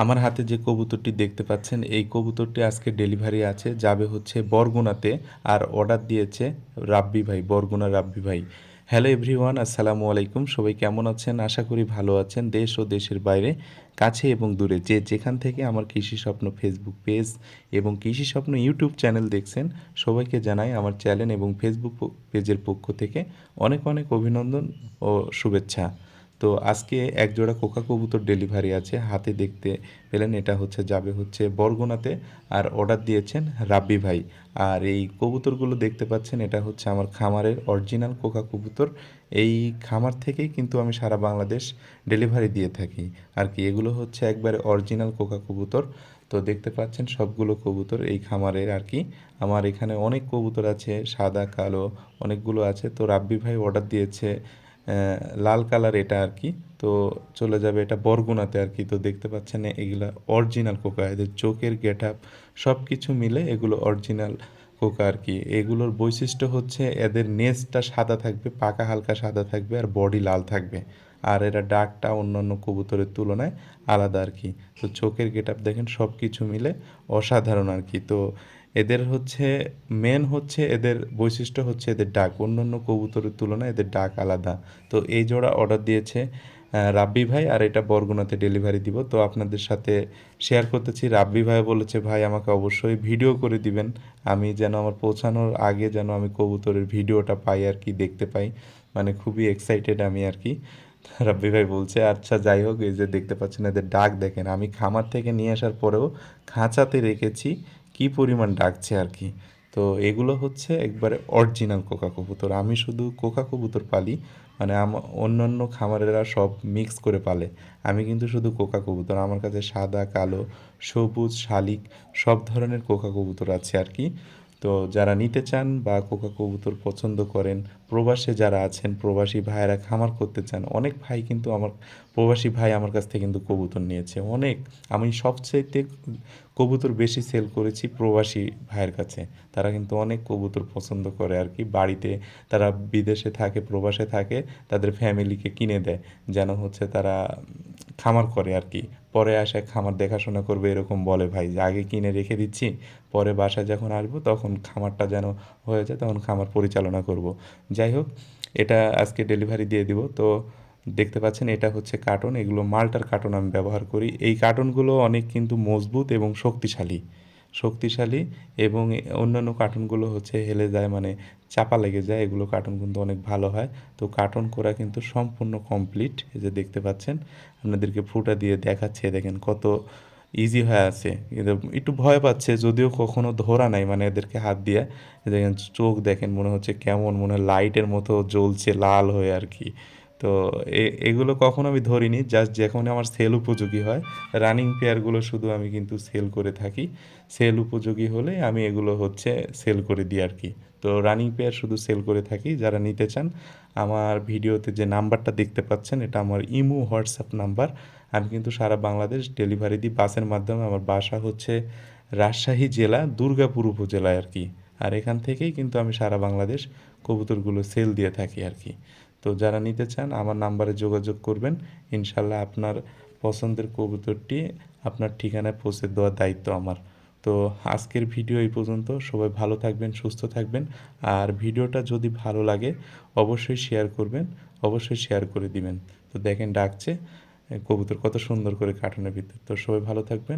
আমার হাতে যে কবুতরটি দেখতে পাচ্ছেন, এই কবুতরটি আজকে ডেলিভারি আছে, যাবে হচ্ছে বরগুনাতে, আর অর্ডার দিয়েছে রাব্বি ভাই, বরগুনা রাব্বি ভাই। হ্যালো এভরিওয়ান, আসসালামু আলাইকুম, সবাই কেমন আছেন? আশা করি ভালো আছেন, দেশ ও দেশের বাইরে, কাছে এবং দূরে। যে যেখান থেকে আমার কৃষি স্বপ্ন ফেসবুক পেজ এবং কৃষি স্বপ্ন ইউটিউব চ্যানেল দেখছেন, সবাইকে জানাই আমার চ্যানেল এবং ফেসবুক পেজের পক্ষ থেকে অনেক অনেক অভিনন্দন ও শুভেচ্ছা। তো আজকে এক জোড়া কোকা কবুতর ডেলিভারি আছে, হাতে দেখতে পেলেন, এটা হচ্ছে, যাবে হচ্ছে বরগুনাতে, আর অর্ডার দিয়েছেন রাব্বি ভাই। আর এই কবুতরগুলো দেখতে পাচ্ছেন, এটা হচ্ছে আমার খামারের অরিজিনাল কোকা কবুতর এই খামার থেকেই কিন্তু আমি সারা বাংলাদেশ ডেলিভারি দিয়ে থাকি। আর কি, এগুলো হচ্ছে একবারে অরিজিনাল কোকা কবুতর তো দেখতে পাচ্ছেন, সবগুলো কবুতর এই খামারের আর কি। আমার এখানে অনেক কবুতর আছে, সাদা, কালো, অনেকগুলো আছে। তো রাব্বি ভাই অর্ডার দিয়েছে লাল কালার এটা আর কি। তো চলে যাবে এটা বরগুনাতে আর কি। তো দেখতে পাচ্ছেন এগুলো অরিজিনাল কোকা এদের চোখের গেট আপ সব কিছু মিলে এগুলো অরিজিনাল কোকা আর কি। এগুলোর বৈশিষ্ট্য হচ্ছে এদের নেজটা সাদা থাকবে, পাকা হালকা সাদা থাকবে আর বডি লাল থাকবে। আর এরা ডাকটা অন্যান্য কবুতরের তুলনায় আলাদা আর কি। তো চোখের গেট আপ দেখেন সব কিছু মিলে অসাধারণ আর কি। তো এদের হচ্ছে মেন হচ্ছে এদের বৈশিষ্ট্য হচ্ছে এদের ডাক। অন্যান্য কবুতরের তুলনায় এদের ডাক আলাদা। তো এই জোড়া অর্ডার দিয়েছে রাব্বি ভাই, আর এটা বরগুনাতে ডেলিভারি দিব। তো আপনাদের সাথে শেয়ার করতেছি। রাব্বি ভাই বলেছে, ভাই, আমাকে অবশ্যই ভিডিও করে দিবেন। আমি যেন আমার পৌঁছানোর আগে যেন আমি কবুতরের ভিডিওটা পাই আর কি, দেখতে পাই। মানে খুবই এক্সাইটেড আমি আর কি। রাব্বি ভাই বলছে আচ্ছা যাই হোক, এই যে দেখতে পাচ্ছেন, এদের ডাক দেখেন। আমি খামার থেকে নিয়ে আসার পরেও খাঁচাতে রেখেছি। কি পরিমাণ ডাকছে আর কি? তো এগুলো হচ্ছে একবারে অরিজিনাল কোকা কবুতর। আমি শুধু কোকা কবুতর পালি মানে অন্য অন্য খামারেরা সব মিক্স করে পালে। আমি কিন্তু শুধু কোকা কবুতর। আমার কাছে সাদা, কালো, সবুজ, শালিক সব ধরনের কোকা কবুতর আছে আর কি। তো যারা নিতে চান বা কোকা কবুতর পছন্দ করেন, প্রবাসে যারা আছেন, প্রবাসী ভাইয়েরা খামার করতে চান, অনেক ভাই কিন্তু আমার, প্রবাসী ভাই আমার কাছ থেকে কিন্তু কবুতর নিয়েছে। অনেক। আমি সবচাইতে কবুতর বেশি সেল করেছি প্রবাসী ভাইয়ের কাছে। তারা কিন্তু অনেক কবুতর পছন্দ করে আর কি। বাড়িতে তারা বিদেশে থাকে, প্রবাসে থাকে, তাদের ফ্যামিলিকে কিনে দেয়, যেন হচ্ছে তারা খামার করে আর কি। পরে আসে, খামার দেখাশোনা করবে, এরকম বলে ভাই। যে আগে কিনে রেখে দিচ্ছি, পরে বাসায় যখন আসব তখন খামারটা যেন হয়ে যায় তখন খামার পরিচালনা করব। যাই হোক, এটা আজকে ডেলিভারি দিয়ে দিব। তো দেখতে পাচ্ছেন এটা হচ্ছে কার্টন এগুলো মাল্টার কার্টন আমি ব্যবহার করি। এই কার্টনগুলো অনেক কিন্তু মজবুত এবং শক্তিশালী। শক্তিশালী এবং অন্যান্য কার্টুনগুলো হচ্ছে হেলে যায় মানে চাপা লেগে যায়, এগুলো কার্টুন কিন্তু অনেক ভালো হয়। তো কার্টুন করা কিন্তু সম্পূর্ণ কমপ্লিট এই যে দেখতে পাচ্ছেন। আপনাদেরকে ফুটা দিয়ে দেখাচ্ছে, দেখেন কত ইজি হয়ে আছে। কিন্তু একটু ভয় পাচ্ছে, যদিও কখনো ধরা নাই মানে এদেরকে হাত দিয়ে। দেখেন চোখ দেখেন, মনে হচ্ছে কেমন, মনে লাইটের মতো জ্বলছে, লাল হয়ে আর কি। তো এগুলো কখনো আমি ধরিনি জাস্ট যখন আমার সেল উপযোগী হয় রানিং পেয়ারগুলো শুধু আমি কিন্তু সেল করে থাকি। সেল উপযোগী হলে আমি এগুলো হচ্ছে সেল করে দিই আর কি। তো রানিং পেয়ার শুধু সেল করে থাকি, যারা নিতে চান, আমার ভিডিওতে যে নাম্বারটা দেখতে পাচ্ছেন, এটা আমার ইমো, হোয়াটসঅ্যাপ নাম্বার। আমি কিন্তু সারা বাংলাদেশ ডেলিভারি দিই, বাসের মাধ্যমে। আমার বাসা হচ্ছে রাজশাহী জেলা, দুর্গাপুর উপজেলায় আর কি। আর এখান থেকেই কিন্তু আমি সারা বাংলাদেশ কবুতরগুলো সেল দিয়ে থাকি আর কি। তো যারা নিতে চান, আমার নাম্বারে যোগাযোগ করবেন। ইনশাল্লাহ আপনার পছন্দের কবুতরটি আপনার ঠিকানায় পৌঁছে দেওয়ার দায়িত্ব আমার। তো আজকের ভিডিও এই পর্যন্ত। সবাই ভালো থাকবেন, সুস্থ থাকবেন। আর ভিডিওটা যদি ভালো লাগে, অবশ্যই শেয়ার করবেন, অবশ্যই শেয়ার করে দিবেন। তো দেখেন, ডাকছে, কবুতর কত সুন্দর করে কার্টুনের ভিতর। তো সবাই ভালো থাকবেন।